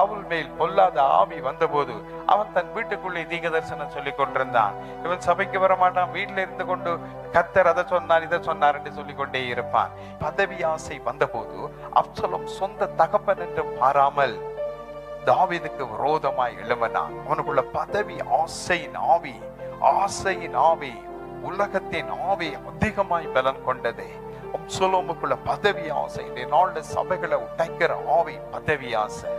அவள் மேல் பொல்லாத ஆவி வந்தபோது அவன் தன் வீட்டுக்குள்ளே தீங்க தரிசனம் சொல்லி கொண்டிருந்தான். இவன் சபைக்கு வர மாட்டான் வீட்டில் இருந்து கொண்டு கத்தர் அதை சொன்னார் இதை சொன்னார் என்று சொல்லிக் கொண்டே இருப்பான். பதவி ஆசை வந்தபோது அப்சலம் சொந்த தகப்பன் என்று பாராமல் தாவிதுக்கு விரோதமாய் எழுவனான் அவனுக்குள்ள பதவி ஆசையின் ஆவி ஆசையின் ஆவி உலகத்தின் ஆவி அதிகமாய் பலன் கொண்டது. அப்சலோமுக்குள்ள பதவி ஆசை இந்த நாள்ல சபைகளை உடைக்கிற ஆவி பதவி ஆசை.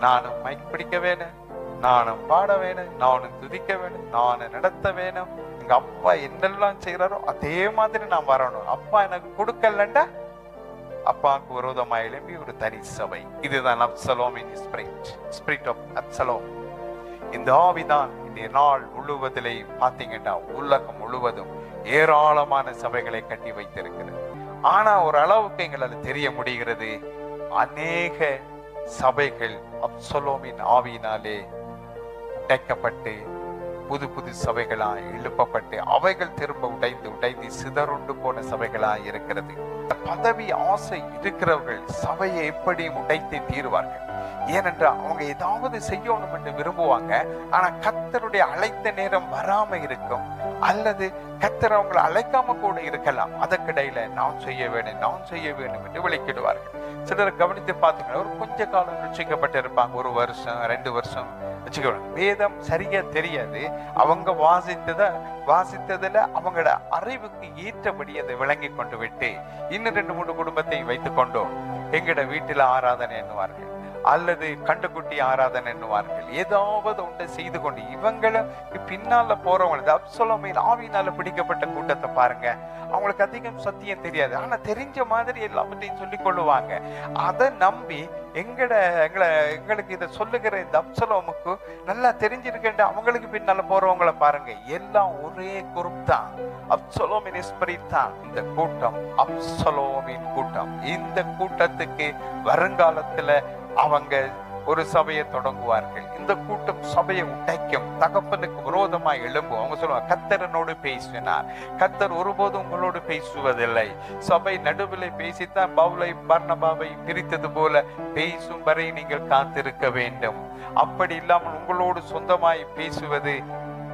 நானும் மைக் பிடிக்க வேணும். நானும் பாட வேணும். நானும் துதிக்க வேணும். நானும் நடத்த வேணும். எங்க அப்பா என்னெல்லாம் செய்யறாரோ அதே மாதிரி நான் வரணும். அப்பா எனக்கு கொடுக்கலண்டா? அப்பாவுக்கு விரோதமாக எழும்பி ஒரு தனி சபை. இதுதான் அப்சலோமின் ஸ்பிரிட். Spirit of Absalom. இந்த ஆவிதான் இந்த நாள் முழுவதிலே பார்த்தீங்கன்னா உலகம் முழுவதும் ஏராளமான சபைகளை கட்டி வைத்திருக்கிறது. ஆனா ஒரு அளவுக்கு எங்களால் தெரிய முடிகிறது. அநேக சபைகள் அப்சலோமின் ஆவியினாலே உடைக்கப்பட்டு புது புது சபைகளாய் எழுப்பப்பட்டு அவைகள் திரும்ப உடைந்து உடைந்து சிதறுண்டு போன சபைகளாய் இருக்கிறது. பதவி ஆசை இருக்கிறவர்கள் சபையை எப்படி உடைத்து தீருவார்கள். ஏனென்றால் அவங்க ஏதாவது செய்யணும் என்று விரும்புவாங்க ஆனா கத்தருடைய அழைத்த நேரம் வராம இருக்கும். அல்லது கத்தர் அவங்களை அழைக்காம கூட இருக்கலாம். அதற்கிடையில நான் செய்ய வேண்டும் நான் செய்ய வேண்டும் என்று விளக்கிடுவார்கள். சிலர் கவனித்து பார்த்தீங்கன்னா ஒரு கொஞ்ச காலம் ரட்சிக்கப்பட்டு இருப்பாங்க ஒரு வருஷம் ரெண்டு வருஷம். வச்சுக்கணும் வேதம் சரியா தெரியாது. அவங்க வாசித்தத வாசித்ததுல அவங்களோட அறிவுக்கு ஏற்றபடி அதை விளங்கி கொண்டு விட்டு இன்னும் ரெண்டு மூணு குடும்பத்தை வைத்துக் கொண்டோம். எங்கட வீட்டில் ஆராதனை எண்ணுவார்கள். அல்லது கண்டுக்குட்டி ஆராதனை என்னுவார்கள் ஏதாவது ஒன்றை செய்து கொண்டு இவங்களை பின்னால போறவங்க அப்சலோமையில் ஆவியினால பிடிக்கப்பட்ட கூட்டத்தை பாருங்க. அவங்களுக்கு அதிகம் சத்தியம் தெரியாது. ஆனா தெரிஞ்ச மாதிரி எல்லாவற்றையும் சொல்லி கொள்ளுவாங்க. அதை நம்பி எங்கட எங்களை எங்களுக்கு இதை சொல்லுகிற இந்த அப்சலோமுக்கு நல்லா தெரிஞ்சிருக்கேன் அவங்களுக்கு பின்னால போறவங்கள பாருங்க. எல்லாம் ஒரே குரூப் தான். அப்சலோமின் தான். இந்த கூட்டம் அப்சலோமின் கூட்டம். இந்த கூட்டத்துக்கு வருங்காலத்துல அவங்க ஒரு சபையை தொடங்குவார்கள். இந்த கூட்டம் சபையை உடைக்கும். தகப்பனுக்கு விரோதமாய் எழும்பும். அவங்க சொல்லுவாங்க கத்தரனோடு பேசினார். கத்தர் ஒருபோதும் உங்களோடு பேசுவதில்லை. சபை நடுவில் பேசித்தான் பவுலை பர்ணபாவை பிரித்தது போல பேசும் வரை நீங்கள் காத்திருக்க வேண்டும். அப்படி இல்லாமல் உங்களோடு சொந்தமாய் பேசுவது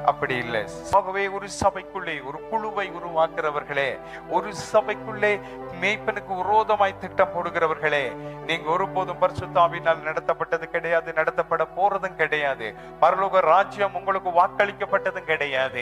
அப்படி இல்லை. ஆகவே ஒரு சபைக்குள்ளே ஒரு குழுவை உருவாக்குறவர்களே ஒரு சபைக்குள்ளே மேய்ப்பனுக்கு விரோதமாய் திட்டம் போடுகிறவர்களே நீங்க ஒருபோதும் பரிசுத்தாவினால் நடத்தப்பட்டது கிடையாது நடத்தப்பட போறதும் கிடையாது. பரலோக ராஜ்யம் உங்களுக்கு வாக்களிக்கப்பட்டதும் கிடையாது.